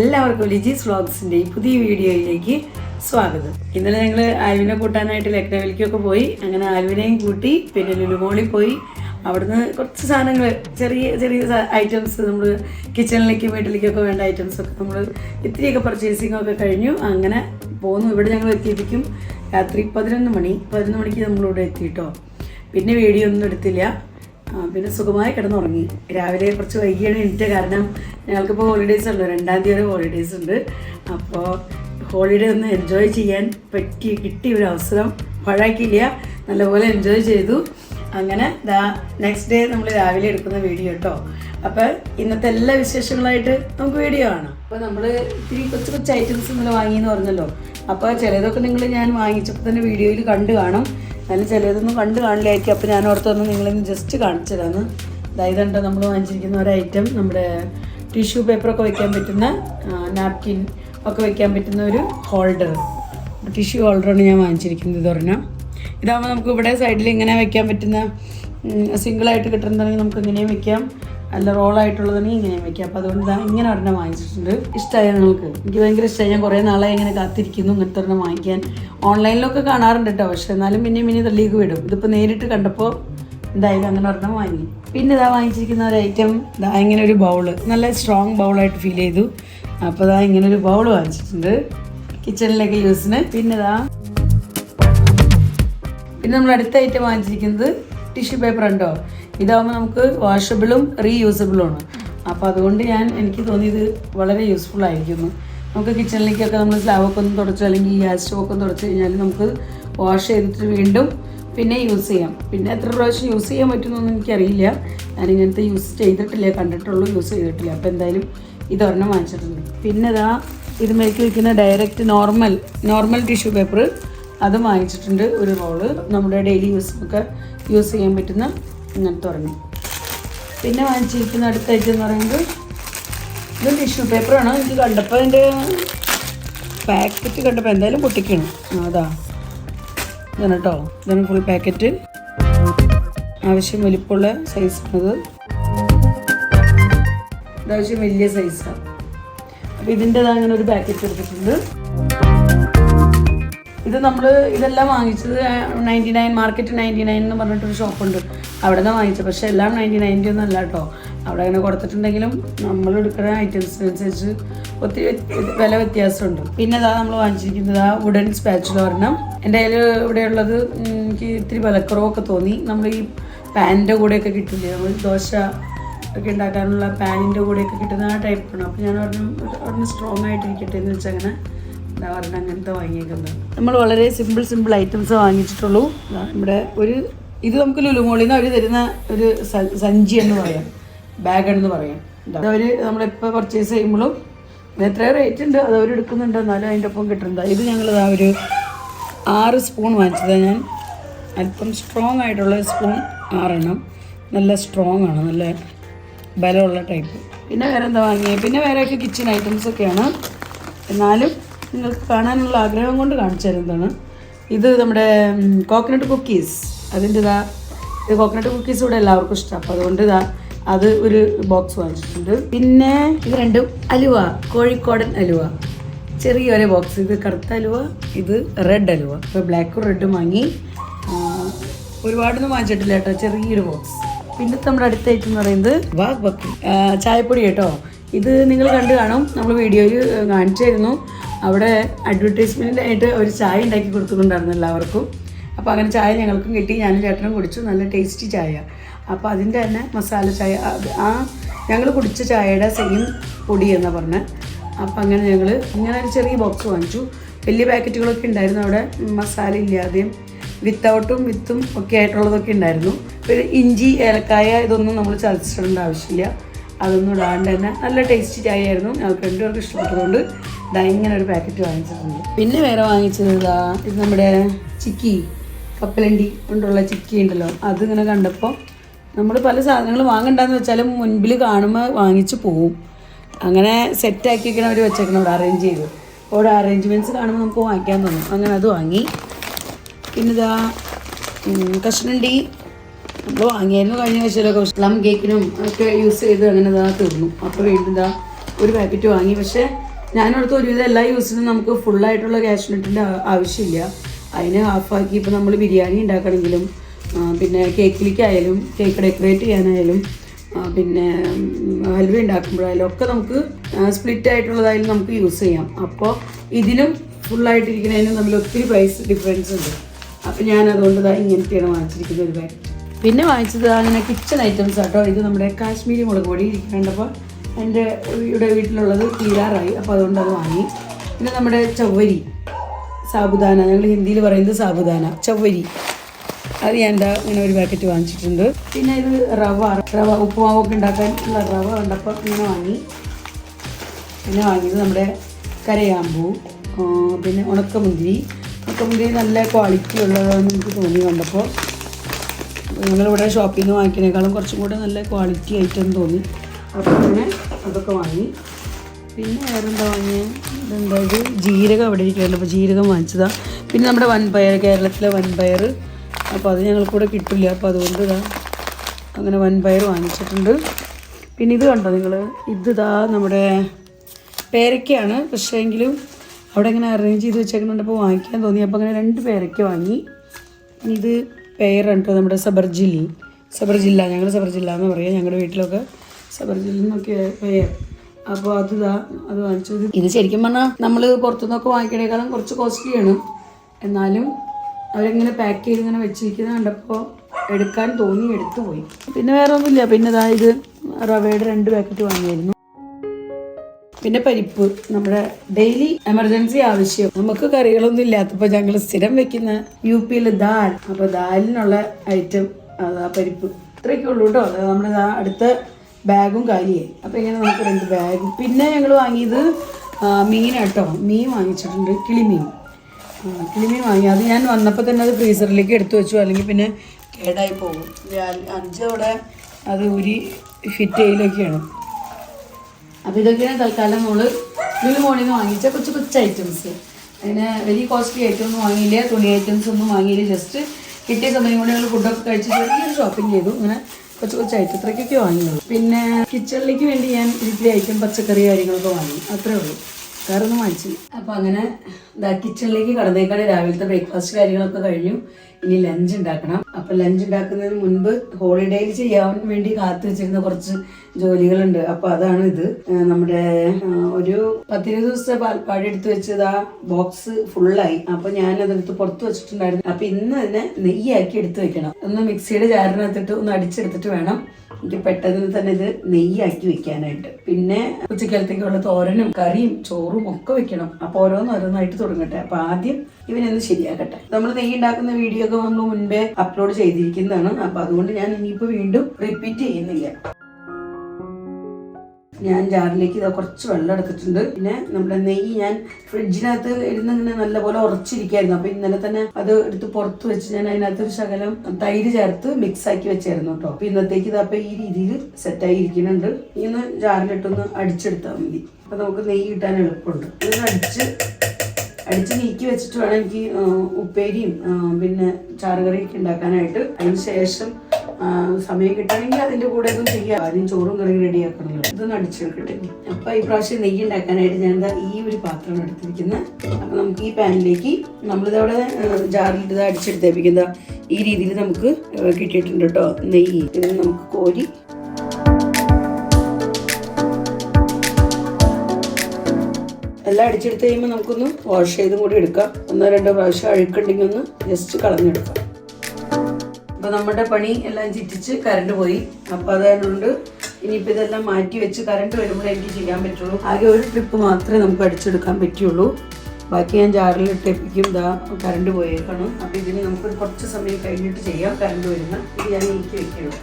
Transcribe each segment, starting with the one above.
എല്ലാവർക്കും ലിജീസ് വ്ളോഗ്സിന്റെ ഈ പുതിയ വീഡിയോയിലേക്ക് സ്വാഗതം. ഇന്നലെ ഞങ്ങൾ ആൽവിനെ കൂട്ടാനായിട്ട് ലക്നവിലേക്കൊക്കെ പോയി. അങ്ങനെ ആൽവിനെയും കൂട്ടി പിന്നെ ലുലുമോളിൽ പോയി. അവിടുന്ന് കുറച്ച് സാധനങ്ങൾ ചെറിയ ചെറിയ ഐറ്റംസ് നമ്മൾ കിച്ചണിലേക്കും വീട്ടിലേക്കൊക്കെ വേണ്ട ഐറ്റംസ് ഒക്കെ നമ്മൾ ഇത്തിരിയൊക്കെ പർച്ചേസിംഗ് ഒക്കെ കഴിഞ്ഞു. അങ്ങനെ പോന്നു. ഇവിടെ ഞങ്ങൾ എത്തിയിരിക്കും രാത്രി പതിനൊന്ന് മണി. പതിനൊന്ന് മണിക്ക് നമ്മളിവിടെ എത്തിയിട്ടോ പിന്നെ വീഡിയോ ഒന്നും എടുത്തില്ല. പിന്നെ സുഖമായി കിടന്നുറങ്ങി. രാവിലെ കുറച്ച് വൈകിയാണ് എണീറ്റ കാരണം ഞങ്ങൾക്കിപ്പോൾ ഹോളിഡേയ്സ് ഉണ്ട് രണ്ടാം തീയതി ഹോളിഡേയ്സ് ഉണ്ട്. അപ്പോൾ ഹോളിഡേ ഒന്ന് എൻജോയ് ചെയ്യാൻ പറ്റി കിട്ടിയ ഒരു അവസരം. പാഴാക്കിയില്ല നല്ലപോലെ എൻജോയ് ചെയ്തു. അങ്ങനെ ദാ നെക്സ്റ്റ് ഡേ നമ്മൾ രാവിലെ എടുക്കുന്ന വീഡിയോ കേട്ടോ അപ്പോൾ ഇന്നത്തെ എല്ലാ വിശേഷങ്ങളായിട്ട് നമുക്ക് വീഡിയോ കാണാം. അപ്പോൾ നമ്മൾ ഇത്തിരി കൊച്ചു കൊച്ചു ഐറ്റംസ് ഇന്നലെ വാങ്ങിയെന്ന് പറഞ്ഞല്ലോ. അപ്പോൾ ചിലതൊക്കെ നിങ്ങൾ ഞാൻ വാങ്ങിച്ചപ്പോൾ തന്നെ വീഡിയോയിൽ കണ്ടു കാണും. എന്നാലും ചിലതൊന്നും കണ്ട് കാണില്ലായിരിക്കും. അപ്പോൾ ഞാൻ ഓർത്തൊന്ന് നിങ്ങളിന്ന് ജസ്റ്റ് കാണിച്ചു തരാന്ന് അതായത് നമ്മൾ വാങ്ങിച്ചിരിക്കുന്ന ഒരു ഐറ്റം നമ്മുടെ ടിഷ്യൂ പേപ്പറൊക്കെ വെക്കാൻ പറ്റുന്ന നാപ്കിൻ ഒക്കെ വെക്കാൻ പറ്റുന്ന ഒരു ഹോൾഡർ ടിഷ്യൂ ഹോൾഡറാണ് ഞാൻ വാങ്ങിച്ചിരിക്കുന്നത് പറഞ്ഞാൽ ഇതാകുമ്പോൾ നമുക്ക് ഇവിടെ സൈഡിൽ ഇങ്ങനെ വെക്കാൻ പറ്റുന്ന സിംഗിളായിട്ട് കിട്ടുന്നുണ്ടെങ്കിൽ നമുക്ക് ഇങ്ങനെയും വെക്കാം. അല്ല റോളായിട്ടുള്ളതാണെങ്കിൽ ഇങ്ങനെയും വെക്കാം. അപ്പോൾ അതുകൊണ്ട് ഇങ്ങനെ ഒരെണ്ണം വാങ്ങിച്ചിട്ടുണ്ട്. ഇഷ്ടമായി നിങ്ങൾക്ക്? എനിക്ക് ഭയങ്കര ഇഷ്ടമായി ഞാൻ കുറേ നാളായി ഇങ്ങനെ കാത്തിരിക്കുന്നു. ഇങ്ങനത്തെ ഒരെണ്ണം വാങ്ങിക്കാൻ. ഓൺലൈനിലൊക്കെ കാണാറുണ്ട് കേട്ടോ പക്ഷെ എന്നാലും പിന്നെ പിന്നെ തള്ളിക്ക് വിടും. ഇതിപ്പോൾ നേരിട്ട് കണ്ടപ്പോൾ എന്തായാലും അങ്ങനെ ഒരെണ്ണം വാങ്ങി. പിന്നെ ഇതാ വാങ്ങിച്ചിരിക്കുന്ന ഒരു ഐറ്റം ഇതാ ഇങ്ങനെ ഒരു ബൗൾ നല്ല സ്ട്രോങ് ബൗളായിട്ട് ഫീൽ ചെയ്തു. അപ്പോൾ ഇതാ ഇങ്ങനെ ഒരു ബൗൾ വാങ്ങിച്ചിട്ടുണ്ട്. കിച്ചണിലേക്ക് യൂസിന്. പിന്നെ ഇതാ പിന്നെ നമ്മൾ അടുത്ത ഐറ്റം വാങ്ങിച്ചിരിക്കുന്നത് ടിഷ്യൂ പേപ്പർ ഉണ്ടോ ഇതാകുമ്പോൾ നമുക്ക് വാഷബിളും റീയൂസബിളും ആണ്. അപ്പോൾ അതുകൊണ്ട് ഞാൻ എനിക്ക് തോന്നിയത് വളരെ യൂസ്ഫുൾ ആയിരിക്കുന്നു. നമുക്ക് കിച്ചണിലേക്കൊക്കെ നമ്മൾ സ്ലാവൊക്കെ ഒന്ന് തുടച്ചു അല്ലെങ്കിൽ ഗ്യാസ് സ്റ്റോവൊക്കെ ഒന്ന് തുടച്ചു കഴിഞ്ഞാൽ നമുക്ക് വാഷ് ചെയ്തിട്ട് വീണ്ടും പിന്നെ യൂസ് ചെയ്യാം. പിന്നെ എത്ര പ്രാവശ്യം യൂസ് ചെയ്യാൻ പറ്റുമെന്നൊന്നും എനിക്കറിയില്ല. ഞാനിങ്ങനത്തെ യൂസ് ചെയ്തിട്ടില്ല കണ്ടിട്ടുള്ളൂ യൂസ് ചെയ്തിട്ടില്ല. അപ്പോൾ എന്തായാലും ഇതൊരെണ്ണം വാങ്ങിച്ചിട്ടുണ്ട്. പിന്നെ ഇതാ ഇത് മേലേക്ക് വയ്ക്കുന്ന direct normal normal tissue paper അത് വാങ്ങിച്ചിട്ടുണ്ട് ഒരു റോൾ നമ്മുടെ ഡെയിലി യൂസിനൊക്കെ യൂസ് ചെയ്യാൻ പറ്റുന്ന ഇങ്ങനത്തെ ഒരെണ്ണം പിന്നെ വാങ്ങിച്ചിരിക്കുന്ന അടുത്ത ഐറ്റം എന്ന് പറയുന്നത് ഇത് ടിഷ്യൂ പേപ്പറാണ് എനിക്ക് കണ്ടപ്പോൾ അതിന്റെ പാക്കറ്റ് കണ്ടപ്പോൾ എന്തായാലും പൊട്ടിക്കണം. അതാ. ഇതാണ് കേട്ടോ ഇതാണ് ഫുൾ പാക്കറ്റ് ആവശ്യം വലിപ്പമുള്ള സൈസാണത് ഇതാവശ്യം വലിയ സൈസാണ് അപ്പോൾ ഇതിന്റെതാ അങ്ങനെ ഒരു പാക്കറ്റ് എടുത്തിട്ടുണ്ട്. ഇത് നമ്മൾ ഇതെല്ലാം വാങ്ങിച്ചത് ninety nine market ninety nine എന്ന് പറഞ്ഞിട്ടൊരു ഷോപ്പുണ്ട് അവിടെ നിന്ന് വാങ്ങിച്ചത്. പക്ഷേ എല്ലാം നയന്റി നയന്റി ഒന്നും അല്ല കേട്ടോ. അവിടെ അങ്ങനെ കൊടുത്തിട്ടുണ്ടെങ്കിലും നമ്മൾ എടുക്കുന്ന ഐറ്റംസ് ഐറ്റംസിനനുസരിച്ച് ഒത്തിരി വില വ്യത്യാസമുണ്ട്. പിന്നെ അതാ നമ്മൾ വാങ്ങിച്ചിരിക്കുന്നത് ആ വുഡൻ സ്പാച്ചുല ഒരെണ്ണം. എന്റെ കയ്യിൽ ഇവിടെയുള്ളത് എനിക്ക് ഇത്തിരി വിലക്കുറവൊക്കെ തോന്നി. നമ്മൾ ഈ പാനിന്റെ കൂടെയൊക്കെ കിട്ടില്ലേ? നമ്മൾ ദോശ ഒക്കെ ഉണ്ടാക്കാനുള്ള പാനിന്റെ കൂടെയൊക്കെ കിട്ടുന്ന ആ ടൈപ്പാണ് അപ്പോൾ ഞാൻ ഒരെണ്ണം ഒരെണ്ണം സ്ട്രോങ് ആയിട്ടിരിക്കട്ടെ എന്ന് വെച്ചാൽ വാങ്ങിയേക്കുന്നത്. നമ്മൾ വളരെ സിമ്പിൾ സിമ്പിൾ ഐറ്റംസ് വാങ്ങിച്ചിട്ടുള്ളൂ. നമ്മുടെ ഒരു ഇത് നമുക്ക് ലുലുമോളിൽ നിന്ന് അവർ തരുന്ന ഒരു സഞ്ചി എന്ന് പറയാം. ബാഗ് എന്ന് പറയാം. അവർ നമ്മളിപ്പോൾ പർച്ചേസ് ചെയ്യുമ്പോഴും എത്ര റേറ്റ് ഉണ്ട്. അത് അവർ എടുക്കുന്നുണ്ട്. എന്നാലും അതിന്റെ ഒപ്പം കിട്ടുന്നുണ്ട് ഇത് ഞങ്ങൾ ആ ഒരു ആറ് സ്പൂൺ വാങ്ങിച്ചതാണ് ഞാൻ. അല്പം സ്ട്രോങ് ആയിട്ടുള്ള സ്പൂൺ ആറെണ്ണം. നല്ല സ്ട്രോങ് ആണ്. നല്ല ബലമുള്ള ടൈപ്പ് പിന്നെ വേറെ എന്താ വാങ്ങിയത് പിന്നെ വേറെയൊക്കെ കിച്ചൺ ഐറ്റംസ് ഒക്കെയാണ്. എന്നാലും നിങ്ങൾക്ക് കാണാനുള്ള ആഗ്രഹം കൊണ്ട് കാണിച്ചു തരുന്നതാണ്. ഇത് നമ്മുടെ കോക്കനട്ട് കുക്കീസ് അതിന്റെ ഇതാ ഇത് കോക്കനട്ട് കുക്കീസ് ഇവിടെ എല്ലാവർക്കും ഇഷ്ടം. അപ്പോൾ അതുകൊണ്ട് ഇതാ അത് ഒരു ബോക്സ് വാങ്ങിച്ചിട്ടുണ്ട്. പിന്നെ ഇത് രണ്ടും അലുവ കോഴിക്കോടൻ അലുവ. ചെറിയൊരു ബോക്സ് ഇത് കറുത്ത അലുവ ഇത് റെഡ് അലുവ. ഇപ്പോൾ ബ്ലാക്കും റെഡും വാങ്ങി. ഒരുപാടൊന്നും വാങ്ങിച്ചിട്ടില്ല കേട്ടോ ചെറിയൊരു ബോക്സ് പിന്നെ നമ്മുടെ അടുത്ത ഐറ്റം എന്ന് പറയുന്നത് വാഗ് ബക്കി ചായപ്പൊടി കേട്ടോ. ഇത് നിങ്ങൾ കണ്ടു കാണും. നമ്മൾ വീഡിയോയിൽ കാണിച്ചായിരുന്നു അവിടെ അഡ്വർടൈസ്മെന്റായിട്ട് ഒരു ചായ ഉണ്ടാക്കി കൊടുക്കുന്നുണ്ടായിരുന്നു എല്ലാവർക്കും. അപ്പോൾ അങ്ങനെ ചായ ഞങ്ങൾക്കും കിട്ടി ഞാനും ചേട്ടനും കുടിച്ചു. നല്ല ടേസ്റ്റി ചായ. അപ്പോൾ അതിന്റെ തന്നെ മസാല ചായ. ആ ഞങ്ങൾ കുടിച്ച ചായയുടെ സെയിം പൊടി എന്നാണ് പറഞ്ഞത് അപ്പോൾ അങ്ങനെ ഞങ്ങൾ ഇങ്ങനെ ഒരു ചെറിയ ബോക്സ് വാങ്ങിച്ചു. വലിയ പാക്കറ്റുകളൊക്കെ ഉണ്ടായിരുന്നു അവിടെ. മസാല ഇല്ലാതെയും വിത്തൗട്ടും വിത്തും ഒക്കെ ആയിട്ടുള്ളതൊക്കെ ഉണ്ടായിരുന്നു. പിന്നെ ഇഞ്ചി ഏലക്കായ ഇതൊന്നും നമ്മൾ ചതച്ചിടേണ്ട ആവശ്യമില്ല. അതൊന്നും ഇടാണ്ട് തന്നെ നല്ല ടേസ്റ്റി ചായ ആയിരുന്നു. ഞങ്ങൾക്ക് രണ്ടുപേർക്ക് ഇഷ്ടപ്പെട്ടതുകൊണ്ട് ഇതാ ഇങ്ങനെ ഒരു പാക്കറ്റ് വാങ്ങിച്ചിട്ടുണ്ട്. പിന്നെ വേറെ വാങ്ങിച്ചത് ഇതാ നമ്മുടെ ചിക്കി കപ്പലണ്ടി കൊണ്ടുള്ള ചിക്കി ഉണ്ടല്ലോ അതിങ്ങനെ കണ്ടപ്പോൾ നമ്മൾ പല സാധനങ്ങൾ വാങ്ങണ്ടെന്ന് വെച്ചാലും മുൻപിൽ കാണുമ്പോൾ വാങ്ങിച്ചു പോവും. അങ്ങനെ സെറ്റാക്കി വെക്കണം അവർ വെച്ചേക്കണം അവിടെ അറേഞ്ച് ചെയ്ത്. അവിടെ അറേഞ്ച്മെന്റ്സ് കാണുമ്പോൾ നമുക്ക് വാങ്ങിക്കാൻ തോന്നും. അങ്ങനെ അത് വാങ്ങി. പിന്നെ ഇതാ കഷ്ണണ്ടി നമ്മൾ വാങ്ങിയായിരുന്നു കഴിഞ്ഞ ആഴ്ചയിലൊക്കെ പ്ലം കേക്കിനും ഒക്കെ യൂസ് ചെയ്ത് അങ്ങനെ ഇതാ തീർന്നു. അപ്പോൾ വീണ്ടും ഇതാ ഒരു പാക്കറ്റ് വാങ്ങി. പക്ഷേ ഞാനടുത്ത് ഒരുവിധം എല്ലാ യൂസിനും നമുക്ക് ഫുള്ളായിട്ടുള്ള ക്യാഷ് നെറ്റിന്റെ ആവശ്യമില്ല. അതിന് ഹാഫാക്കി ഇപ്പോൾ നമ്മൾ ബിരിയാണി ഉണ്ടാക്കണമെങ്കിലും പിന്നെ കേക്കിലേക്കായാലും കേക്ക് ഡെക്കറേറ്റ് ചെയ്യാനായാലും പിന്നെ ഹൽവ ഉണ്ടാക്കുമ്പോഴായാലും ഒക്കെ നമുക്ക് സ്പ്ലിറ്റ് ആയിട്ടുള്ളതായാലും നമുക്ക് യൂസ് ചെയ്യാം. അപ്പോൾ ഇതിനും ഫുള്ളായിട്ടിരിക്കുന്നതിനും തമ്മിൽ ഒത്തിരി പ്രൈസ് ഡിഫറൻസ് ഉണ്ട്. അപ്പം ഞാൻ അതുകൊണ്ട് ഇങ്ങനത്തെയാണ് വാങ്ങിച്ചിരിക്കുന്നത് ഒരു പാക്കറ്റ് പിന്നെ വാങ്ങിച്ചത് അങ്ങനെ കിച്ചൺ ഐറ്റംസ് ആട്ടോ. ഇത് നമ്മുടെ കാശ്മീരി മുളക് പൊടി ഇരിക്കേണ്ടപ്പോൾ എന്റെ ഇവിടെ വീട്ടിലുള്ളത് തീരാറായി അപ്പോൾ അതുകൊണ്ട് അത് വാങ്ങി. പിന്നെ നമ്മുടെ ചവ്വരി സാബുദാന. ഞങ്ങൾ ഹിന്ദിയിൽ പറയുന്നത് സാബുദാന ചവ്വരി. അത് ഞാൻ എന്താ ഇങ്ങനെ ഒരു പാക്കറ്റ് വാങ്ങിച്ചിട്ടുണ്ട്. പിന്നെ ഇത് റവ റവ ഉപ്പുമാവൊക്കെ ഉണ്ടാക്കാൻ ഉള്ള റവ കണ്ടപ്പോൾ ഇങ്ങനെ വാങ്ങി. പിന്നെ വാങ്ങിയത് നമ്മുടെ കരയാമ്പൂ പിന്നെ ഉണക്കമുന്തിരി. ഉണക്കമുന്തിരി നല്ല ക്വാളിറ്റി ഉള്ളതാണ് എനിക്ക് തോന്നി കണ്ടപ്പോൾ. ഞങ്ങളിവിടെ ഷോപ്പിൽ നിന്ന് വാങ്ങിക്കുന്നതിനേക്കാളും കുറച്ചും കൂടെ നല്ല ക്വാളിറ്റി ആയിട്ടെന്ന് തോന്നി. അപ്പോൾ പിന്നെ അതൊക്കെ വാങ്ങി. പിന്നെ വേറെന്താ വാങ്ങിയത് ഇതെന്താ ഇത്? ജീരകം അവിടെ ഇരിക്കുന്നുണ്ട് അപ്പോൾ ജീരകം വാങ്ങിച്ചതാണ് പിന്നെ നമ്മുടെ വൻപയർ കേരളത്തിലെ വൻപയർ. അപ്പോൾ അത് ഞങ്ങൾക്കൂടെ കിട്ടില്ല. അപ്പോൾ അതുകൊണ്ട് ഇതാ അങ്ങനെ വൻപയർ വാങ്ങിച്ചിട്ടുണ്ട്. പിന്നെ ഇത് കണ്ടോ നിങ്ങൾ ഇത് ഇതാ നമ്മുടെ പേരക്കയാണ്. പക്ഷേ എങ്കിലും അവിടെ ഇങ്ങനെ അറേഞ്ച് ചെയ്ത് വെച്ചേക്കുന്നുണ്ട്. അപ്പോൾ വാങ്ങിക്കാൻ തോന്നി. അപ്പോൾ അങ്ങനെ രണ്ട് പേരക്ക വാങ്ങി. ഇത് പേരുണ്ട് നമ്മുടെ സബർജില്ലി സബർജില്ല ഞങ്ങൾ സബർജില്ല എന്ന് പറയാം. ഞങ്ങളുടെ വീട്ടിലൊക്കെ പേർ അപ്പോൾ അത് ഇതാ അത് വാങ്ങിച്ചു. ഇത് ശരിക്കും പറഞ്ഞാൽ നമ്മൾ പുറത്തുനിന്നൊക്കെ വാങ്ങിക്കണേക്കാളും കുറച്ച് കോസ്റ്റ്ലിയാണ് എന്നാലും അവരിങ്ങനെ പാക്ക് ചെയ്ത് ഇങ്ങനെ വെച്ചിരിക്കുന്നത് കണ്ടപ്പോൾ എടുക്കാൻ തോന്നി എടുത്തു പോയി. പിന്നെ വേറെ ഒന്നുമില്ല പിന്നെ ഇതാ ഇത് റവയുടെ രണ്ട് പാക്കറ്റ് വാങ്ങിയായിരുന്നു. പിന്നെ പരിപ്പ് നമ്മുടെ ഡെയിലി എമർജൻസി ആവശ്യം. നമുക്ക് കറികളൊന്നും ഇല്ലാത്തപ്പോൾ ഞങ്ങൾ സ്ഥിരം വെക്കുന്ന യു പിയിൽ ദാൽ. അപ്പോൾ ദാലിനുള്ള ഐറ്റം അതാ പരിപ്പ്. ഇത്രയൊക്കെ ഉള്ളൂ കേട്ടോ നമ്മുടെ അടുത്ത ബാഗും കാലിയായി അപ്പോൾ ഇങ്ങനെ നമുക്ക് രണ്ട് ബാഗും. പിന്നെ ഞങ്ങൾ വാങ്ങിയത് മീനാട്ടോ മീൻ വാങ്ങിച്ചിട്ടുണ്ട്. കിളിമീൻ. കിളിമീൻ വാങ്ങി. അത് ഞാൻ വന്നപ്പോൾ തന്നെ അത് ഫ്രീസറിലേക്ക് എടുത്തു വെച്ചു. അല്ലെങ്കിൽ പിന്നെ കേടായി പോകും. അഞ്ചോടെ അത് ഉരി ഫിറ്റ് ചെയ്യലൊക്കെയാണ്. അപ്പോൾ ഇതൊക്കെയാണ് തൽക്കാലം നമ്മൾ ഇതിൽ മോളിൽ നിന്ന് വാങ്ങിച്ച കൊച്ചു കൊച്ചു ഐറ്റംസ് അതിന് വലിയ കോസ്റ്റ്ലി ഐറ്റം ഒന്നും വാങ്ങിയില്ല. തുണി ഐറ്റംസ് ഒന്നും വാങ്ങിയില്ല. ജസ്റ്റ് കിട്ടിയ സമയം കൊണ്ട് ഞങ്ങൾ ഫുഡൊക്കെ കഴിച്ച് ചെറിയൊരു ഷോപ്പിംഗ് ചെയ്തു. ഇങ്ങനെ കൊച്ചു കൊച്ചായിട്ട് ഇത്രയ്ക്കൊക്കെ വാങ്ങിയുള്ളൂ. പിന്നെ കിച്ചണിലേക്ക് വേണ്ടി ഞാൻ ഇത്തിരി ഐറ്റം പച്ചക്കറി കാര്യങ്ങളൊക്കെ വാങ്ങി. അത്രേ ഉള്ളൂ. വേറെ ഒന്നും വാങ്ങിച്ചില്ല അപ്പോൾ അങ്ങനെ ഇതാ കിച്ചണിലേക്ക് കടന്നേക്കാണ് രാവിലത്തെ ബ്രേക്ക്ഫാസ്റ്റ് കാര്യങ്ങളൊക്കെ കഴിഞ്ഞു. ഇനി ലഞ്ച് ഉണ്ടാക്കണം. അപ്പോൾ ലഞ്ച് ഉണ്ടാക്കുന്നതിന് മുൻപ് ഹോളിഡേയിൽ ചെയ്യാൻ വേണ്ടി കാത്തു വെച്ചിരുന്ന കുറച്ച് ജോലികളുണ്ട്. അപ്പോൾ അതാണ് ഇത്. നമ്മുടെ ഒരു പത്തിരുപത് ദിവസത്തെ പാൽപ്പാടി എടുത്ത് വെച്ചത് ആ ബോക്സ് ഫുള്ളായി അപ്പോൾ ഞാൻ അതെടുത്ത് പുറത്ത് വെച്ചിട്ടുണ്ടായിരുന്നു. അപ്പോൾ ഇന്ന് തന്നെ നെയ്യാക്കി എടുത്ത് വെക്കണം. ഒന്ന് മിക്സിയുടെ ജാറിനകത്തിട്ട് ഒന്ന് അടിച്ചെടുത്തിട്ട് വേണം. എനിക്ക് പെട്ടെന്ന് തന്നെ ഇത് നെയ്യാക്കി വെക്കാനായിട്ട്. പിന്നെ ഉച്ചക്കാലത്തേക്കുള്ള തോരനും കറിയും ചോറും ഒക്കെ വെക്കണം. അപ്പോൾ ഓരോന്ന് ഓരോന്നായിട്ട് തുടങ്ങട്ടെ. അപ്പോൾ ആദ്യം ഇവനൊന്ന് ശരിയാക്കട്ടെ. നമ്മൾ നെയ്യ് ഉണ്ടാക്കുന്ന വീഡിയോ ഒക്കെ നമ്മൾ മുൻപേ അപ്ലോഡ് ചെയ്തിരിക്കുന്നതാണ്. അപ്പോൾ അതുകൊണ്ട് ഞാൻ ഇനിയിപ്പോൾ വീണ്ടും റിപ്പീറ്റ് ചെയ്യുന്നില്ല. ഞാൻ ജാറിലേക്ക് ഇതാ കുറച്ച് വെള്ളം എടുത്തിട്ടുണ്ട്. പിന്നെ നമ്മുടെ നെയ്യ് ഞാൻ ഫ്രിഡ്ജിനകത്ത് ഇരുന്ന് ഇങ്ങനെ നല്ലപോലെ ഉറച്ചിരിക്കായിരുന്നു. അപ്പൊ ഇന്നലെ തന്നെ അത് എടുത്ത് പുറത്ത് വെച്ച് ഞാൻ അതിനകത്ത് ഒരു ശകലം തൈര് ചേർത്ത് മിക്സ് ആക്കി വെച്ചായിരുന്നു കേട്ടോ അപ്പൊ ഇന്നത്തേക്ക് ഇത് അപ്പോൾ ഈ രീതിയിൽ സെറ്റായി ഇരിക്കുന്നുണ്ട്. ഇന്ന് ജാറിലിട്ടൊന്ന് അടിച്ചെടുത്താൽ മതി. അപ്പൊ നമുക്ക് നെയ്യ് കിട്ടാൻ എളുപ്പമുണ്ട്. ഇത് അടിച്ച് അടിച്ച് നീക്കി വെച്ചിട്ട് വേണം എനിക്ക് ഉപ്പേരിയും പിന്നെ ചാറുകറിയൊക്കെ ഉണ്ടാക്കാനായിട്ട്. അതിന് ശേഷം സമയം കിട്ടണമെങ്കിൽ അതിന്റെ കൂടെ ഒന്നും ചെയ്യാം. ആദ്യം ചോറും കറിയും റെഡിയാക്കണമല്ലോ ഇതൊന്നും അടിച്ചെടുക്കട്ടെ അപ്പോൾ ഈ പ്രാവശ്യം നെയ്യ് ഉണ്ടാക്കാനായിട്ട് ഞാൻ എന്താ ഈ ഒരു പാത്രം എടുത്തിരിക്കുന്നത് അപ്പോൾ നമുക്ക് ഈ പാനിലേക്ക് നമ്മളിതവിടെ ജാറിലിട്ട് ഇത് അടിച്ചെടുത്തേപ്പിക്കുന്ന. ഈ രീതിയിൽ നമുക്ക് കിട്ടിയിട്ടുണ്ട് കേട്ടോ നെയ്യ്. ഇത് നമുക്ക് കോരി എല്ലാം അടിച്ചെടുത്ത് കഴിയുമ്പോൾ നമുക്കൊന്ന് വാഷ് ചെയ്തും കൂടി എടുക്കാം. ഒന്നോ രണ്ടോ പ്രാവശ്യം അഴുക്കുണ്ടെങ്കിൽ ഒന്ന് ജസ്റ്റ് കളഞ്ഞെടുക്കാം. അപ്പോൾ നമ്മുടെ പണി എല്ലാം ചിറ്റിച്ച് കറണ്ട് പോയി. അപ്പോൾ അതുകൊണ്ട് ഇനിയിപ്പോൾ ഇതെല്ലാം മാറ്റി വെച്ച് കറണ്ട് വരുമ്പോൾ എനിക്ക് ചെയ്യാൻ പറ്റുള്ളൂ. ആകെ ഒരു ട്രിപ്പ് മാത്രമേ നമുക്ക് അടിച്ചെടുക്കാൻ പറ്റുള്ളൂ. ബാക്കി ഞാൻ ജാറിൽ ഇട്ടേപ്പിക്കും ഇതാ കറണ്ട് പോയേക്കണം. അപ്പോൾ ഇതിന് നമുക്ക് കുറച്ച് സമയം കഴിഞ്ഞിട്ട് ചെയ്യാം കറണ്ട് വരുന്ന. ഇത് ഞാൻ നീക്കി വെക്കണം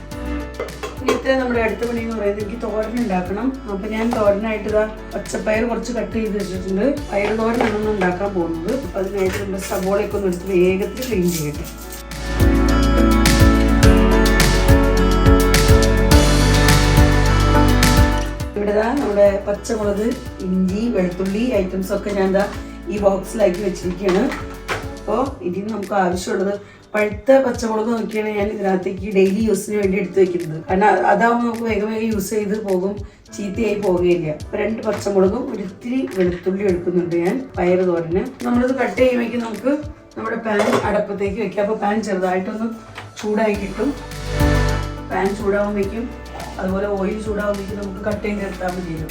ഇന്നത്തെ നമ്മുടെ അടുത്ത പണി എന്ന് പറയുന്നത് എനിക്ക് തോരൻ ഉണ്ടാക്കണം. അപ്പൊ ഞാൻ തോരനായിട്ട് ഇതാ പച്ചപ്പയർ കുറച്ച് കട്ട് ചെയ്ത് വെച്ചിട്ടുണ്ട്. പയർ തോരനാണെന്ന് ഉണ്ടാക്കാൻ പോകുന്നത്. അപ്പൊ അതിനായിട്ട് നമ്മുടെ സബോളയൊക്കെ ഒന്ന് എടുത്ത് വേഗത്തിൽ ക്ലീൻ ചെയ്യട്ടെ. പച്ചമുളക് ഇഞ്ചി വെളുത്തുള്ളി ഐറ്റംസ് ഒക്കെ ഞാൻ എന്താ ഈ ബോക്സിലാക്കി വെച്ചിരിക്കുകയാണ് അപ്പോൾ ഇനി നമുക്ക് ആവശ്യമുള്ളത് പഴുത്ത പച്ചമുളക് നോക്കിയാണ് ഞാൻ ഇതിനകത്തേക്ക് ഡെയിലി യൂസിന് വേണ്ടി എടുത്തു വെക്കുന്നത്. കാരണം അതാവുമ്പോൾ നമുക്ക് വേഗം വേഗം യൂസ് ചെയ്ത് പോകും ചീത്തയായി പോവുകയില്ല. അപ്പോൾ രണ്ട് പച്ചമുളകും ഒരു ഇത്തിരി വെളുത്തുള്ളി എടുക്കുന്നുണ്ട് ഞാൻ പയറ് തോരന്. നമ്മളിത് കട്ട് ചെയ്യുമ്പോഴേക്കും നമുക്ക് നമ്മുടെ പാൻ അടപ്പത്തേക്ക് വെക്കാം. അപ്പോൾ പാൻ ചെറുതായിട്ടൊന്ന് ചൂടായി കിട്ടും. പാൻ ചൂടാകുമ്പോഴേക്കും അതുപോലെ ഓയിൽ ചൂടാവുമ്പോൾ നമുക്ക് കട്ട് ചെയ്തെടുത്താൽ മതിയല്ലോ.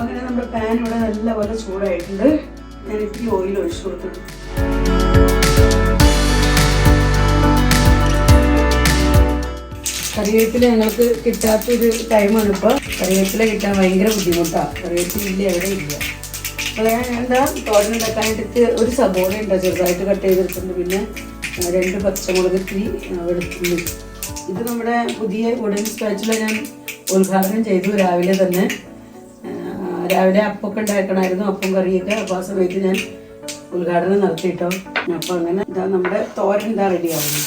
അങ്ങനെ നമ്മുടെ പാൻ ഇവിടെ നല്ലപോലെ ചൂടായിട്ടുണ്ട്. ഞാൻ ഇത്തിരി ഓയിൽ ഒഴിച്ചു കൊടുത്തിട്ടുണ്ട് കറിവേപ്പില ഞങ്ങൾക്ക് കിട്ടാത്തൊരു ടൈമാണ് ഇപ്പോൾ കറിവേപ്പില കിട്ടാൻ ഭയങ്കര ബുദ്ധിമുട്ടാണ് കറിവേപ്പില ഇല്ല എവിടെ ഇല്ല. എന്താ? തോരനുണ്ടാക്കാനായിട്ട് ഒരു സബോള ഉണ്ട്. ചെറുതായിട്ട് കട്ട് ചെയ്തെടുത്തിട്ടുണ്ട്. പിന്നെ രണ്ട് പച്ചമുളക് ഇത്തിരി എടുത്തിട്ടുണ്ട് ഇത് നമ്മുടെ പുതിയ ഉടൻ സ്പാച്ചില ഞാൻ ഉദ്ഘാടനം ചെയ്തു രാവിലെ തന്നെ. രാവിലെ അപ്പൊക്കെ ഉണ്ടാക്കണമായിരുന്നു അപ്പം കറിയൊക്കെ. അപ്പോൾ ആ സമയത്ത് ഞാൻ ഉദ്ഘാടനം നടത്തിയിട്ടോ. അപ്പോൾ അങ്ങനെ ഇതാ നമ്മുടെ തോരൻ ഇതാ റെഡിയാവുന്നു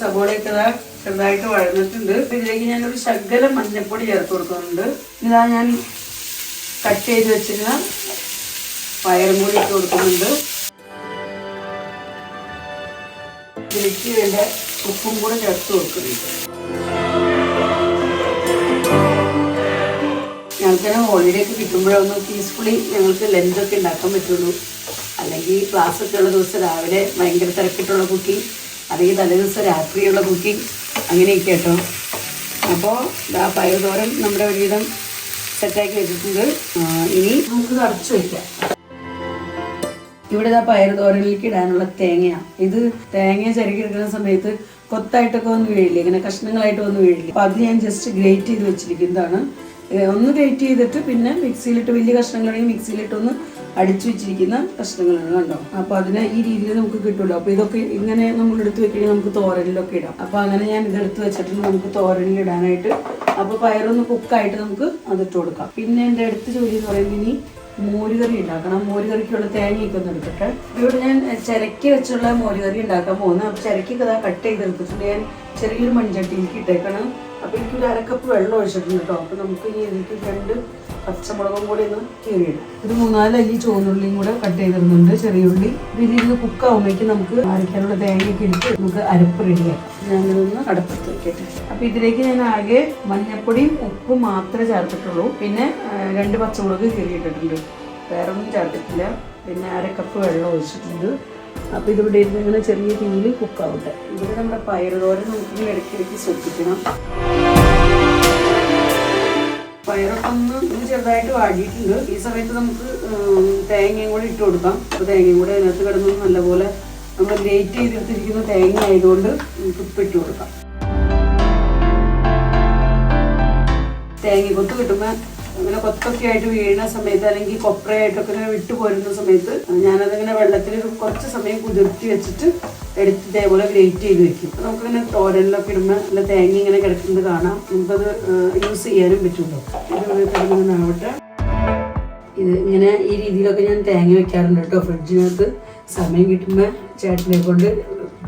സബോളയൊക്കെ ഇതാ ചെറുതായിട്ട് വഴന്നിട്ടുണ്ട്. ഇതിലേക്ക് ഞാനൊരു ശകലം മഞ്ഞൾപ്പൊടി ചേർത്ത് കൊടുക്കുന്നുണ്ട്. ഇതാ ഞാൻ കട്ട് ചെയ്ത് വെച്ചിരുന്ന പയറും കൂടി ഇട്ട് കൊടുക്കുന്നുണ്ട്. ഇതിലേക്ക് വേണ്ട ഉപ്പും കൂടെ ചേർത്ത് കൊടുക്കുന്നുണ്ട്. ഞങ്ങൾക്ക് ഹോളിഡേ ഒക്കെ കിട്ടുമ്പോഴൊന്ന് പീസ്ഫുള്ളി ഞങ്ങൾക്ക് ലഞ്ചൊക്കെ ഉണ്ടാക്കാൻ പറ്റുള്ളൂ. അല്ലെങ്കിൽ ക്ലാസ് ഒക്കെ ഉള്ള ദിവസം രാവിലെ ഭയങ്കര തിരക്കിട്ടുള്ള കുക്കിംഗ് അല്ലെങ്കിൽ തലേ ദിവസം രാത്രിയുള്ള കുക്കിംഗ് അങ്ങനെയൊക്കെ കേട്ടോ അപ്പോൾ ഇതാ പയർ തോരൻ നമ്മുടെ ഒരുവിധം സെറ്റാക്കി വെച്ചിട്ടുണ്ട്. ഇനി നമുക്ക് അടച്ചു വയ്ക്കാം ഇവിടെ ഇതാ പയർ തോരനിലേക്ക് ഇടാനുള്ള തേങ്ങയാണ് ഇത് തേങ്ങ എടുക്കുന്ന സമയത്ത് കൊത്തായിട്ടൊക്കെ വന്ന് വീഴില്ലേ? ഇങ്ങനെ കഷ്ണങ്ങളായിട്ട് വന്ന് വീഴില്ലേ? അപ്പൊ അത് ഞാൻ ജസ്റ്റ് ഗ്രേറ്റ് ചെയ്ത് വെച്ചിരിക്കുന്നതാണ്. ഒന്ന് ഗ്രേറ്റ് ചെയ്തിട്ട് പിന്നെ മിക്സിയിലിട്ട് വലിയ കഷ്ണങ്ങളാണെങ്കിൽ മിക്സിയിലിട്ട് ഒന്ന് അടിച്ചു വെച്ചിരിക്കുന്ന കഷ്ണങ്ങളാണ് കണ്ടോ? അപ്പൊ അതിന് ഈ രീതിയിൽ നമുക്ക് കിട്ടുമല്ലോ അപ്പൊ ഇതൊക്കെ ഇങ്ങനെ നമ്മൾ എടുത്ത് വെക്കണമെങ്കിൽ നമുക്ക് തോരനിലൊക്കെ ഇടാം. അപ്പൊ അങ്ങനെ ഞാൻ ഇതെടുത്ത് വെച്ചിട്ട് നമുക്ക് തോരനിൽ ഇടാനായിട്ട്. അപ്പൊ പയറൊന്ന് കുക്കായിട്ട് നമുക്ക് അതിട്ട് കൊടുക്കാം. പിന്നെ എന്റെ അടുത്ത ജോലി എന്ന് പറയുമ്പോൾ ഇനി മോരുകറി ഉണ്ടാക്കണം. മോരുകറിക്കുള്ള തേങ്ങയൊക്കെ ഒന്ന് എടുത്തിട്ട്. ഇവിടെ ഞാൻ ചിരക്കി വെച്ചുള്ള മോരുകറി ഉണ്ടാക്കാൻ പോകുന്നത്. അപ്പോൾ ചിരക്കൊക്കെ അതാ കട്ട് ചെയ്തെടുത്തിട്ടുണ്ട് ഞാൻ ചെറിയൊരു മൺചട്ടിയിലേക്ക് ഇട്ടേക്കണം. അപ്പോൾ എനിക്കൊരു അരക്കപ്പ് വെള്ളം ഒഴിച്ചിട്ടുണ്ട് കേട്ടോ. അപ്പോൾ നമുക്ക് ഇനി ഇതിലേക്ക് രണ്ട് പച്ചമുളകും കൂടി ഒന്ന് കീറിയിടാം. ഒരു മൂന്നാൽ അല്ലി ചുവന്നുള്ളിയും കൂടെ കട്ട് ചെയ്തിടുന്നുണ്ട്. ചെറിയ ഉള്ളി. ഇത് ഇരുന്ന് കുക്കാവുമ്പോഴേക്കും നമുക്ക് അരയ്ക്കാനുള്ള തേങ്ങയൊക്കെ ഇട്ട് നമുക്ക് അരപ്പ് റെഡിയാക്കാം ഞാനിതൊന്ന് അടപ്പത്ത് വെക്കട്ടെ. അപ്പൊ ഇതിലേക്ക് ഞാൻ ആകെ മഞ്ഞപ്പൊടിയും ഉപ്പും മാത്രമേ ചേർത്തിട്ടുള്ളൂ. പിന്നെ രണ്ട് പച്ചമുളക് കീറിയിട്ടിട്ടുണ്ട്. വേറെ ഒന്നും ചേർത്തിട്ടില്ല. പിന്നെ അര കപ്പ് വെള്ളം ഒഴിച്ചിട്ടുണ്ട്. അപ്പൊ ഇതിവിടെ ഇരുന്ന് ഇങ്ങനെ ചെറിയ തീയിൽ കുക്കാവട്ടെ ഇവിടെ നമ്മുടെ പയറുതോരൻ നമുക്ക് ഇടയ്ക്കിടയ്ക്ക് ശ്രദ്ധിക്കണം പയറൊക്കെ ഒന്ന് ഒന്ന് ചെറുതായിട്ട് വാടിയിട്ടുണ്ട്. ഈ സമയത്ത് നമുക്ക് തേങ്ങയും കൂടി ഇട്ട് കൊടുക്കാം. അപ്പോൾ തേങ്ങയും കൂടി അതിനകത്ത് കിടന്ന് നല്ലപോലെ നമ്മൾ ഗ്രേറ്റ് ചെയ്തെടുത്തിരിക്കുന്ന തേങ്ങ ആയതുകൊണ്ട് നമുക്ക് ഉപ്പ് ഇട്ട് കൊടുക്കാം. തേങ്ങ കൊത്ത് കിട്ടുമ്പോൾ അങ്ങനെ കൊത്തൊക്കെ ആയിട്ട് വീഴുന്ന സമയത്ത് അല്ലെങ്കിൽ കൊപ്രയായിട്ടൊക്കെ ഇങ്ങനെ വിട്ടു പോരുന്ന സമയത്ത് ഞാനതിങ്ങനെ വെള്ളത്തിൽ ഒരു കുറച്ച് സമയം കുതിർത്തി വെച്ചിട്ട് എടുത്ത് ഇതേപോലെ ഗ്രേറ്റ് ചെയ്ത് വെക്കും. നമുക്കിങ്ങനെ തോരനിലൊക്കെ ഇടുമ്പോൾ നല്ല തേങ്ങ ഇങ്ങനെ കിടക്കുന്നത് കാണാം. നമുക്കത് യൂസ് ചെയ്യാനും പറ്റുമല്ലോ. ഇത് ഇത് ഇങ്ങനെ ഈ രീതിയിലൊക്കെ ഞാൻ തേങ്ങ വെക്കാറുണ്ട് കേട്ടോ ഫ്രിഡ്ജിനകത്ത്. സമയം കിട്ടുമ്പോൾ ചേട്ടനെ കൊണ്ട്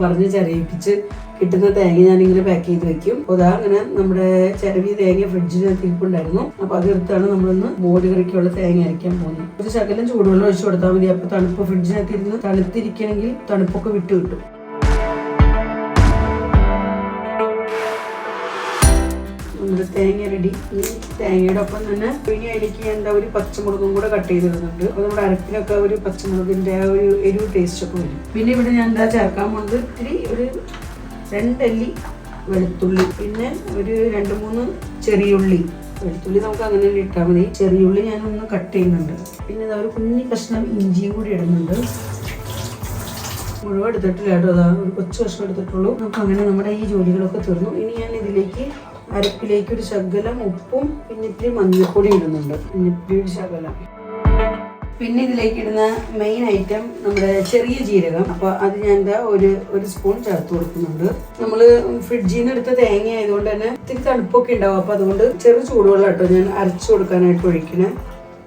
പറഞ്ഞ് ചെറിയിപ്പിച്ച് കിട്ടുന്ന തേങ്ങ ഞാനിങ്ങനെ പാക്ക് ചെയ്ത് വെക്കും. അപ്പോൾ അങ്ങനെ നമ്മുടെ ചിരവി തേങ്ങ ഫ്രിഡ്ജിനകത്ത് ഇരിപ്പുണ്ടായിരുന്നു അപ്പോൾ അതെടുത്താണ് നമ്മളൊന്ന് മോര് കറിക്കുള്ള തേങ്ങ അരയ്ക്കാൻ പോകുന്നത്. ഒരു ശകലം ചൂടുവെള്ളം ഒഴിച്ചു കൊടുത്താൽ മതി. അപ്പോൾ തണുപ്പ് ഫ്രിഡ്ജിനകത്ത് ഇരുന്ന് തണുത്തിരിക്കണമെങ്കിൽ തണുപ്പൊക്കെ വിട്ടു കിട്ടും. നമ്മുടെ തേങ്ങ റെഡി ഈ തേങ്ങയുടെ ഒപ്പം തന്നെ പിന്നെ അതിലേക്ക് എന്താ ഒരു പച്ചമുളകും കൂടെ കട്ട് ചെയ്തിടുന്നുണ്ട്. അപ്പോൾ നമ്മുടെ അരപ്പിനൊക്കെ ഒരു പച്ചമുളകിന്റെ ആ ഒരു എരിവ് ടേസ്റ്റ് ഒക്കെ വരും. പിന്നെ ഇവിടെ ഞാൻ എന്താ ചേർക്കാൻ പോകുന്നത്? ഇത്തിരി ഒരു രണ്ടല്ലി വെളുത്തുള്ളി. പിന്നെ ഒരു രണ്ട് മൂന്ന് ചെറിയുള്ളി. വെളുത്തുള്ളി നമുക്ക് അങ്ങനെ തന്നെ ഇട്ടാൽ മതി. ചെറിയുള്ളി ഞാൻ ഒന്ന് കട്ട് ചെയ്യുന്നുണ്ട്. പിന്നെ ഇതാ ഒരു കുഞ്ഞി കഷ്ണം ഇഞ്ചിയും കൂടി ഇടുന്നുണ്ട്. മുഴുവൻ എടുത്തിട്ടില്ല കേട്ടോ അതാ ഒരു കൊച്ചു കഷ്ണം എടുത്തിട്ടുള്ളൂ. നമുക്ക് അങ്ങനെ നമ്മുടെ ഈ ജോലികളൊക്കെ തീർന്നു. ഇനി ഞാൻ ഇതിലേക്ക് അരപ്പിലേക്ക് ഒരു ശകലം ഉപ്പും പിന്നെ ഇത്തിരി മഞ്ഞൾപ്പൊടി ഇടുന്നുണ്ട്. പിന്നെ ഇത്തിരി ഒരു ശകലം. പിന്നെ ഇതിലേക്ക് ഇടുന്ന മെയിൻ ഐറ്റം നമ്മുടെ ചെറിയ ജീരകം. അപ്പോൾ അത് ഞാൻ ഒരു ഒരു സ്പൂൺ ചേർത്ത് കൊടുക്കുന്നുണ്ട്. നമ്മൾ ഫ്രിഡ്ജിൽ നിന്ന് എടുത്ത തേങ്ങ ആയതുകൊണ്ട് തന്നെ ഇത്തിരി തണുപ്പൊക്കെ ഉണ്ടാവും. അപ്പോൾ അതുകൊണ്ട് ചെറു ചൂടുവെള്ളം കേട്ടോ ഞാൻ അരച്ചു കൊടുക്കാനായിട്ട് ഒഴിക്കണേ.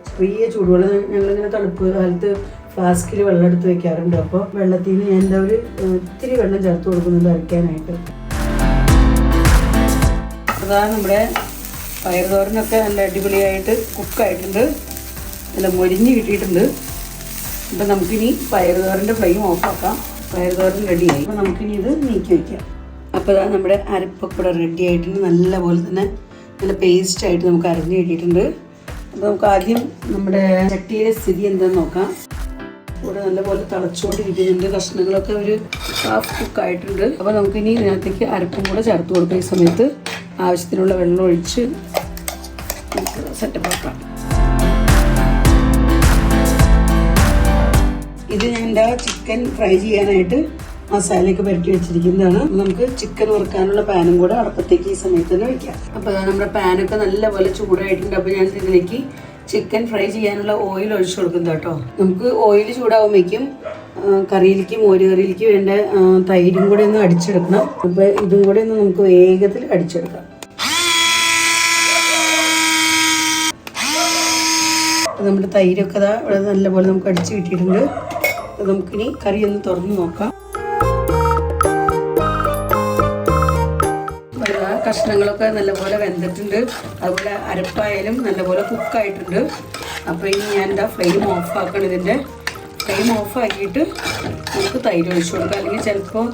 ചെറിയ ചൂടുവെള്ളം ഞങ്ങളിങ്ങനെ തണുപ്പ് കാലത്ത് ഫ്ലാസ്കിൽ വെള്ളം എടുത്ത് വെക്കാറുണ്ട്. അപ്പോൾ വെള്ളത്തിൽ നിന്ന് ഞാൻ എന്താ ഒരു ഇത്തിരി വെള്ളം ചേർത്ത് കൊടുക്കുന്നുണ്ട് അരയ്ക്കാനായിട്ട്. അതാ നമ്മുടെ പയർ തോരനൊക്കെ നല്ല അടിപൊളിയായിട്ട് കുക്കായിട്ടുണ്ട് നല്ല മൊരിഞ്ഞ് കിട്ടിയിട്ടുണ്ട്. അപ്പം നമുക്കിനി പയറുതോരന്റെ ഫ്ലെയിം ഓഫാക്കാം. പയറുതോരൻ റെഡിയായി. അപ്പോൾ നമുക്കിനി ഇത് നീക്കി വയ്ക്കാം അപ്പോൾ ഇതാ നമ്മുടെ അരപ്പൊക്കെ ഇവിടെ റെഡി ആയിട്ടുണ്ട്. നല്ലപോലെ തന്നെ നല്ല പേസ്റ്റ് ആയിട്ട് നമുക്ക് അരഞ്ഞ് കിട്ടിയിട്ടുണ്ട്. അപ്പോൾ നമുക്ക് ആദ്യം നമ്മുടെ ചട്ടിയുടെ സ്ഥിതി എന്താണെന്ന് നോക്കാം. ഇവിടെ നല്ലപോലെ തിളച്ചുകൊണ്ടിരിക്കുന്നുണ്ട്. കഷ്ണങ്ങളൊക്കെ ഒരു ഹാഫ് കുക്ക് ആയിട്ടുണ്ട്. അപ്പോൾ നമുക്കിനി ഇതിനകത്തേക്ക് അരപ്പും കൂടെ ചേർത്ത് കൊടുക്കുന്ന സമയത്ത് ആവശ്യത്തിനുള്ള വെള്ളം ഒഴിച്ച് സെറ്റപ്പ് ആക്കാം. ഇത് ഞാൻ എന്റെ ചിക്കൻ ഫ്രൈ ചെയ്യാനായിട്ട് മസാലയൊക്കെ പരട്ടി വെച്ചിരിക്കുന്നതാണ്. നമുക്ക് ചിക്കൻ വറുക്കാനുള്ള പാനും കൂടെ അടുപ്പത്തേക്ക് ഈ സമയത്ത് തന്നെ വെക്കാം. അപ്പോൾ നമ്മുടെ പാനൊക്കെ നല്ലപോലെ ചൂടായിട്ടുണ്ട്. അപ്പോൾ ഞാൻ ഇതിലേക്ക് ചിക്കൻ ഫ്രൈ ചെയ്യാനുള്ള ഓയിൽ ഒഴിച്ചു കൊടുക്കുന്നത് കേട്ടോ. നമുക്ക് ഓയിൽ ചൂടാവുമ്പോഴേക്കും കറിയിലേക്ക് മോര് കറിയിലേക്ക് വേണ്ട തൈരും കൂടെ ഒന്ന് അടിച്ചെടുക്കണം. അപ്പോൾ ഇതും കൂടെ ഒന്ന് നമുക്ക് വേഗത്തിൽ അടിച്ചെടുക്കാം. നമ്മുടെ തൈരൊക്കെ ഇതാ ഇവിടെ നല്ലപോലെ നമുക്ക് അടിച്ച് കിട്ടിയിട്ടുണ്ട്. അപ്പോൾ നമുക്കിനി കറി ഒന്ന് തുറന്ന് നോക്കാം. കഷ്ണങ്ങളൊക്കെ നല്ലപോലെ വെന്തിട്ടുണ്ട്. അതുപോലെ അരപ്പായാലും നല്ലപോലെ കുക്കായിട്ടുണ്ട്. അപ്പോൾ ഇനി ഞാൻ എന്താ ഫ്ലെയിം ഓഫാക്കണം ഇതിന്റെ ഫ്ലെയിം ഓഫാക്കിയിട്ട് നമുക്ക് തൈര് ഒഴിച്ചു കൊടുക്കാം. അല്ലെങ്കിൽ ചിലപ്പോൾ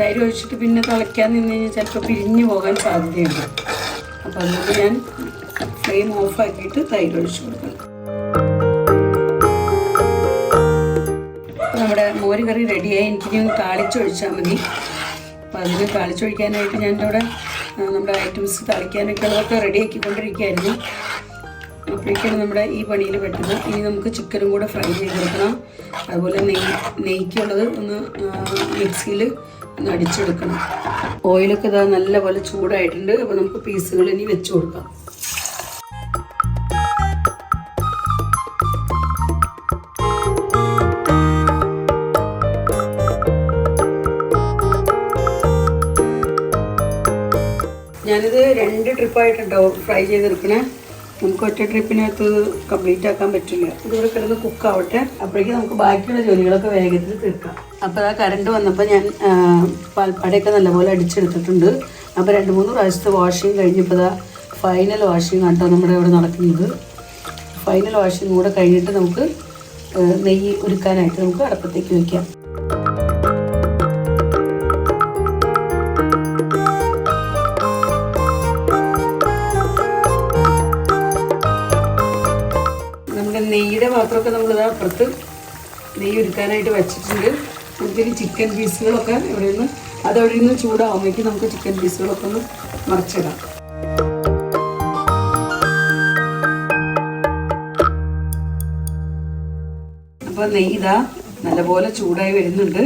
തൈര് ഒഴിച്ചിട്ട് പിന്നെ തിളയ്ക്കാൻ നിന്ന് കഴിഞ്ഞാൽ ചിലപ്പോൾ പിരിഞ്ഞു പോകാൻ സാധ്യതയുണ്ട്. അപ്പോൾ അതുകൊണ്ട് ഞാൻ ഫ്ലെയിം ഓഫാക്കിയിട്ട് തൈര് ഒഴിച്ചു കൊടുക്കാം. മോര് കറി റെഡിയായി. എനിക്കിനി താളിച്ചൊഴിച്ചാൽ മതി. അപ്പോൾ അതിന് താളിച്ചൊഴിക്കാനായിട്ട് ഞാൻ ഇവിടെ നമ്മുടെ ഐറ്റംസ് തളിക്കാനൊക്കെ ഉള്ളതൊക്കെ റെഡിയാക്കിക്കൊണ്ടിരിക്കുകയായിരുന്നു. അപ്പോഴേക്കാണ് നമ്മുടെ ഈ പണിയിൽ പെട്ടത്. ഇനി നമുക്ക് ചിക്കനും കൂടെ ഫ്രൈ ചെയ്തെടുക്കണം അതുപോലെ നെയ് നെയ്ക്കുള്ളത് ഒന്ന് മിക്സിയിൽ ഒന്ന് അടിച്ചെടുക്കണം. ഓയിലൊക്കെ ഇതാ നല്ലപോലെ ചൂടായിട്ടുണ്ട്. അപ്പോൾ നമുക്ക് പീസുകൾ ഇനി വെച്ച് കൊടുക്കാം. ഞാനിത് രണ്ട് ട്രിപ്പായിട്ടുണ്ടാവും ഫ്രൈ ചെയ്തെടുക്കണേ. നമുക്ക് ഒറ്റ ട്രിപ്പിനകത്ത് കംപ്ലീറ്റ് ആക്കാൻ പറ്റില്ല. ഇതിവിടെ കിടന്ന് കുക്കാവട്ടെ അപ്പോഴേക്കും നമുക്ക് ബാക്കിയുള്ള ജോലികളൊക്കെ വേഗത്തിൽ തീർക്കാം. അപ്പോൾ ആ കറണ്ട് വന്നപ്പോൾ ഞാൻ പാൽപ്പാടയൊക്കെ നല്ലപോലെ അടിച്ചെടുത്തിട്ടുണ്ട്. അപ്പോൾ രണ്ട് മൂന്ന് പ്രാവശ്യത്തെ വാഷിങ് കഴിഞ്ഞപ്പോൾ ഇതാ ഫൈനൽ വാഷിങ് ആട്ടോ നമ്മുടെ ഇവിടെ നടക്കുന്നത്. ഫൈനൽ വാഷിങ് കൂടെ കഴിഞ്ഞിട്ട് നമുക്ക് നെയ്യ് ഒരുക്കാനായിട്ട് നമുക്ക് അടുപ്പത്തേക്ക് വയ്ക്കാം നെയ്യുടെ പാത്രമൊക്കെ നമ്മളിതാ അപ്പുറത്ത് നെയ്യ് ഒരുക്കാനായിട്ട് വെച്ചിട്ടുണ്ട്. നമുക്കിനി ചിക്കൻ പീസുകളൊക്കെ ഇവിടെ നിന്ന് അതവിടെ നിന്ന് ചൂടാവുമ്പോഴേക്കും നമുക്ക് ചിക്കൻ പീസുകളൊക്കെ ഒന്ന് മറിച്ചിടാം. അപ്പോൾ നെയ്യ് ഇതാ നല്ലപോലെ ചൂടായി വരുന്നുണ്ട്.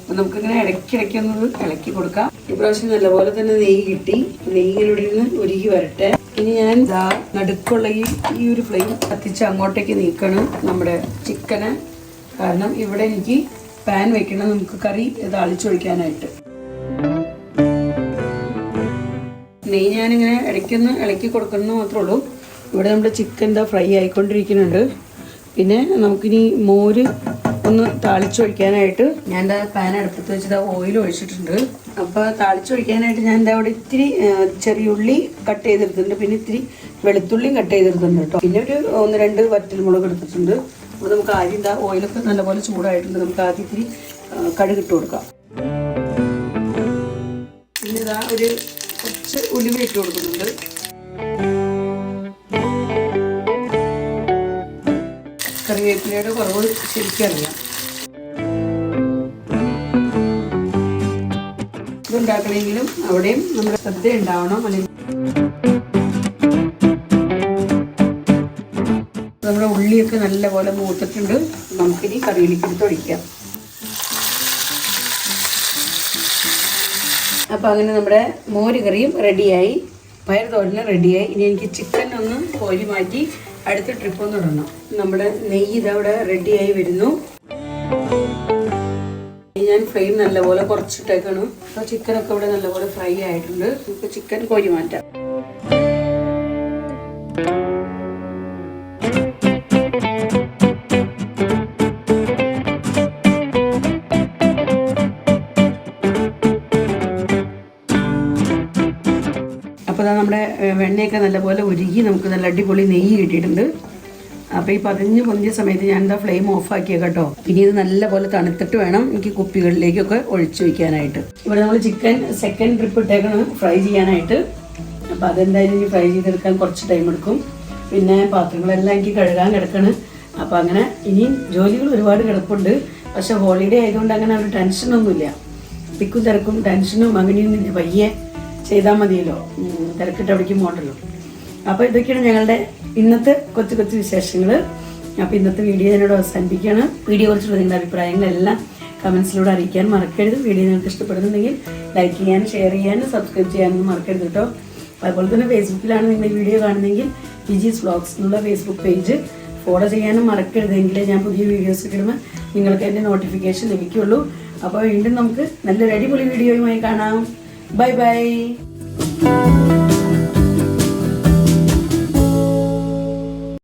അപ്പം നമുക്കിങ്ങനെ ഇടയ്ക്കിടയ്ക്ക് ഒന്ന് ഇളക്കി കൊടുക്കാം. ഇപ്രാവശ്യം നല്ലപോലെ തന്നെ നെയ്യ് കിട്ടി. നെയ്യിലൂടെ നിന്ന് ഒരുക്കി വരട്ടെ. ഇനി ഞാൻ ഇതാ നടുക്കുള്ള ഈ ഒരു ഫ്ലെയിം കത്തിച്ച് അങ്ങോട്ടേക്ക് നീക്കണം നമ്മുടെ ചിക്കന് കാരണം ഇവിടെ എനിക്ക് പാൻ വെക്കണം നമുക്ക് കറി താളിച്ചൊഴിക്കാനായിട്ട് നെയ്യ് ഞാനിങ്ങനെ ഇടയ്ക്കൊന്ന് ഇളക്കി കൊടുക്കുന്നു മാത്രമേ ഉള്ളൂ. ഇവിടെ നമ്മുടെ ചിക്കൻ എന്താ ഫ്രൈ ആയിക്കൊണ്ടിരിക്കുന്നുണ്ട്. പിന്നെ നമുക്കിനി മോര് ഒന്ന് താളിച്ചൊഴിക്കാനായിട്ട് ഞാൻ പാൻ അടുപ്പത്ത് വെച്ചത് ഓയിൽ ഒഴിച്ചിട്ടുണ്ട്. അപ്പോൾ താളിച്ചൊഴിക്കാനായിട്ട് ഞാൻ എന്താ അവിടെ ഇത്തിരി ചെറിയ ഉള്ളി കട്ട് ചെയ്തെടുത്തിട്ടുണ്ട്. പിന്നെ ഇത്തിരി വെളുത്തുള്ളിയും കട്ട് ചെയ്തെടുത്തിട്ടുണ്ട് കേട്ടോ. പിന്നെ ഒരു ഒന്ന് രണ്ട് വറ്റൽമുളക് എടുത്തിട്ടുണ്ട്. അപ്പോൾ നമുക്ക് ആദ്യം എന്താ ഓയിലൊക്കെ നല്ലപോലെ ചൂടായിട്ടുണ്ട്. നമുക്ക് ആദ്യം ഇത്തിരി കടുകിട്ട് കൊടുക്കാം. പിന്നെ ഇതാ ഒരു കുറച്ച് ഉലുവ ഇട്ട് കൊടുക്കുന്നുണ്ട്. കറിവേപ്പിലയുടെ കുറവ് ശരിക്കും അറിയാം ഇതുണ്ടാക്കണമെങ്കിലും അവിടെയും നമ്മുടെ ശ്രദ്ധ ഉണ്ടാവണം. അല്ലെങ്കിൽ നമ്മുടെ ഉള്ളിയൊക്കെ നല്ലപോലെ മൂത്തിട്ടുണ്ട്. നമുക്കിനി കറിയിലേക്ക് എടുത്ത് ഒഴിക്കാം. അപ്പോൾ അങ്ങനെ നമ്മുടെ മോര് കറിയും റെഡിയായി. പയർ തോരനും റെഡിയായി. ഇനി എനിക്ക് ചിക്കൻ ഒന്ന് കോരി മാറ്റി അടുത്ത ട്രിപ്പ് ഒന്ന് ഇടണം. നമ്മുടെ നെയ്യ് ഇതവിടെ റെഡിയായി വരുന്നു. ഞാൻ ഫ്ലെയിം നല്ലപോലെ കുറച്ചിട്ടേക്കാണ്. അപ്പോൾ ചിക്കനൊക്കെ ഇവിടെ നല്ലപോലെ ഫ്രൈ ആയിട്ടുണ്ട്. നമുക്ക് ചിക്കൻ കോരി മാറ്റാം. അപ്പോൾ നമ്മുടെ വെണ്ണയൊക്കെ നല്ലപോലെ ഉരുകി നമുക്ക് നല്ല അടിപൊളി നെയ്യ് കിട്ടിയിട്ടുണ്ട്. അപ്പോൾ ഈ പതിഞ്ഞ് പൊന്തിയ സമയത്ത് ഞാൻ എന്താ ഫ്ലെയിം ഓഫ് ആക്കിയ കേട്ടോ. പിന്നെ ഇത് നല്ലപോലെ തണുത്തിട്ട് വേണം എനിക്ക് കുപ്പികളിലേക്കൊക്കെ ഒഴിച്ചു വെക്കാനായിട്ട്. ഇവിടെ നമ്മൾ ചിക്കൻ സെക്കൻഡ് ട്രിപ്പ് ഇട്ടേക്കണം ഫ്രൈ ചെയ്യാനായിട്ട്. അപ്പോൾ അതെന്തായാലും ഇനി ഫ്രൈ ചെയ്തെടുക്കാൻ കുറച്ച് ടൈം എടുക്കും. പിന്നെ പാത്രങ്ങളെല്ലാം എനിക്ക് കഴുകാൻ കിടക്കണം. അപ്പോൾ അങ്ങനെ ഇനിയും ജോലികൾ ഒരുപാട് കിടപ്പുണ്ട്. പക്ഷെ ഹോളിഡേ ആയതുകൊണ്ട് അങ്ങനെ ഒരു ടെൻഷനൊന്നുമില്ല തിക്കും തിരക്കും ടെൻഷനും അങ്ങനെയൊന്നും പയ്യെ ചെയ്താൽ മതിയല്ലോ. തിരക്കിട്ട് അവിടേക്കും പോകണ്ടല്ലോ അപ്പോൾ ഇതൊക്കെയാണ് ഞങ്ങളുടെ ഇന്നത്തെ കൊച്ചു കൊച്ചു വിശേഷങ്ങൾ അപ്പോൾ ഇന്നത്തെ വീഡിയോ ഞാനിവിടെ അവസാനിപ്പിക്കുകയാണ്. വീഡിയോ കുറിച്ചുള്ള നിങ്ങളുടെ അഭിപ്രായങ്ങളെല്ലാം കമൻസിലൂടെ അറിയിക്കാൻ മറക്കരുത്. വീഡിയോ നിങ്ങൾക്ക് ഇഷ്ടപ്പെടുന്നുണ്ടെങ്കിൽ ലൈക്ക് ചെയ്യാനും ഷെയർ ചെയ്യാനും സബ്സ്ക്രൈബ് ചെയ്യാനും മറക്കരുത് കേട്ടോ. അതുപോലെ തന്നെ ഫേസ്ബുക്കിലാണ് നിങ്ങൾ ഈ വീഡിയോ കാണുന്നതെങ്കിൽ വിജീസ് വ്ളോഗ്സ് എന്നുള്ള ഫേസ്ബുക്ക് പേജ് ഫോളോ ചെയ്യാനും മറക്കരുത്. എങ്കിലേ ഞാൻ പുതിയ വീഡിയോസ് ഇടുമ്പോൾ നിങ്ങൾക്ക് എന്റെ നോട്ടിഫിക്കേഷൻ ലഭിക്കുള്ളൂ അപ്പോൾ വീണ്ടും നമുക്ക് നല്ലൊരു അടിപൊളി വീഡിയോയുമായി കാണാം. Bye bye